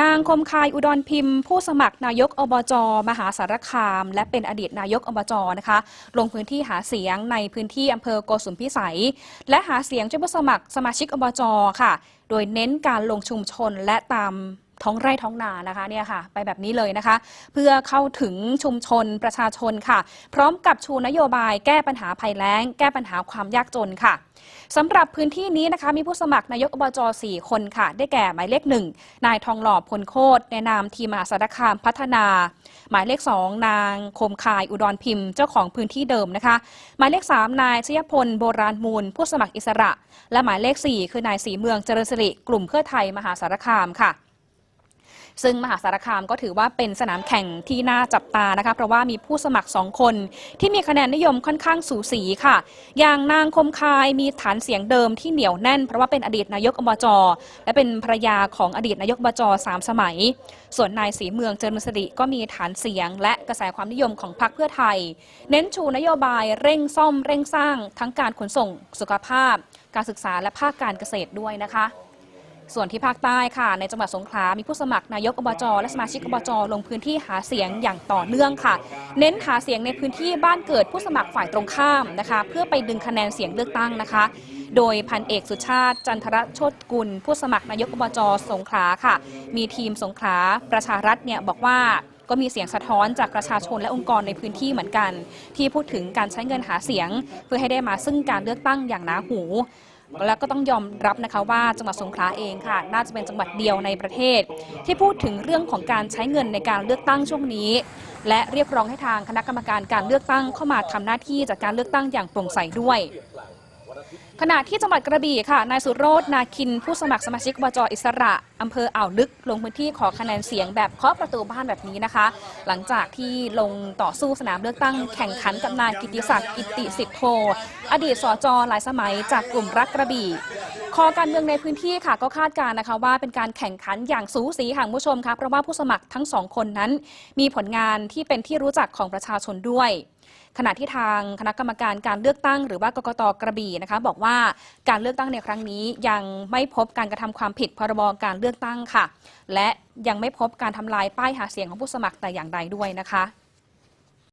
นางคมคายอุดรพิมพ์ ผู้สมัครนายกอบจ มหาสารคาม และเป็นอดีตนายกอบจนะคะ ลงพื้นที่หาเสียงในพื้นที่อำเภอโกสุมพิสัย และหาเสียงช่วยผู้สมัครสมาชิกอบจค่ะ โดยเน้นการลงชุมชนและตาม ท้องไร่ท้องนานะคะเนี่ยค่ะ ไปแบบนี้เลยนะคะ เพื่อเข้าถึงชุมชนประชาชนค่ะ พร้อมกับชูนโยบายแก้ปัญหาภัยแล้ง แก้ปัญหาความยากจนค่ะสำหรับพื้นที่นี้นะคะมีผู้สมัครนายกอบจ4 คนค่ะ ได้แก่หมายเลขหนึ่งนายทองหล่อพลโคตรในนามทีมมหาสารคามพัฒนา หมายเลข 2 นางคมคายอุดรพิมพ์เจ้าของพื้นที่เดิมนะคะ หมายเลข 3 นายชยพลโบราณมูล ผู้สมัครอิสระ และหมายเลข 4 คือนายสีเมืองเจริญสิริกลุ่มเพื่อไทยมหาสารคามค่ะ ซึ่งมหาสารคามก็ถือว่าเป็นสนามแข่งที่น่าจับตานะคะ เพราะว่ามีผู้สมัครสองคน ที่มีคะแนนนิยมค่อนข้างสูสีค่ะ อย่างนางคมคายมีฐานเสียงเดิมที่เหนียวแน่น เพราะว่าเป็นอดีตนายกอบจและเป็นภรรยาของอดีตนายกอบจสามสมัย ส่วนนายสีเมืองเจริญสิริก็มีฐานเสียง และกระแสความนิยมของพรรคเพื่อไทย เน้นชูนโยบายเร่งซ่อมเร่งสร้างทั้งการขนส่งสุขภาพ การศึกษาและภาคการเกษตรด้วยนะคะ ส่วนที่ภาคใต้ค่ะ ในจังหวัดสงขลา มีผู้สมัครนายกอบจและสมาชิกอบจลงพื้นที่หาเสียงอย่างต่อเนื่องค่ะ เน้นหาเสียงในพื้นที่บ้านเกิดผู้สมัครฝ่ายตรงข้ามนะคะ เพื่อไปดึงคะแนนเสียงเลือกตั้งนะคะ โดยพันเอกสุชาติ จันทรโชตกุล ผู้สมัครนายกอบจสงขลาค่ะ มีทีมสงขลาประชารัฐเนี่ยบอกว่าก็มีเสียงสะท้อนจากประชาชนและองค์กรในพื้นที่เหมือนกัน ที่พูดถึงการใช้เงินหาเสียง เพื่อให้ได้มาซึ่งการเลือกตั้งอย่างหนาหู แล้วก็ต้องยอมรับนะคะว่าจังหวัดสงขลาเองค่ะ น่าจะเป็นจังหวัดเดียวในประเทศ ที่พูดถึงเรื่องของการใช้เงินในการเลือกตั้งช่วงนี้ และเรียกร้องให้ทางคณะกรรมการการเลือกตั้งเข้ามาทำหน้าที่จัดการเลือกตั้งอย่างโปร่งใสด้วย ขณะที่จังหวัดกระบี่ค่ะ นายสุโรจนาคิน ผู้สมัครสมาชิกอบจอิสระอำเภออ่าวลึก ลงพื้นที่ขอคะแนนเสียงแบบเคาะประตูบ้านแบบนี้นะคะ หลังจากที่ลงต่อสู้สนามเลือกตั้งแข่งขันกับนายกิติศักดิ์กิติสิทธโธอดีตสจหลายสมัยจากกลุ่มรักกระบี่ คอการเมืองในพื้นที่ค่ะก็คาดการณ์นะคะว่าเป็นการแข่งขันอย่างสูสีค่ะผู้ชมคะเพราะว่าผู้สมัครทั้งสองคนนั้น มีผลงานที่เป็นที่รู้จักของประชาชนด้วย ขณะที่ทางคณะกรรมการการเลือกตั้ง หรือว่ากกตกระบี่นะคะ บอกว่าการเลือกตั้งในครั้งนี้ยังไม่พบการกระทำความผิดพรบการเลือกตั้งค่ะ และยังไม่พบการทำลายป้ายหาเสียงของผู้สมัครแต่อย่างใดด้วยนะคะ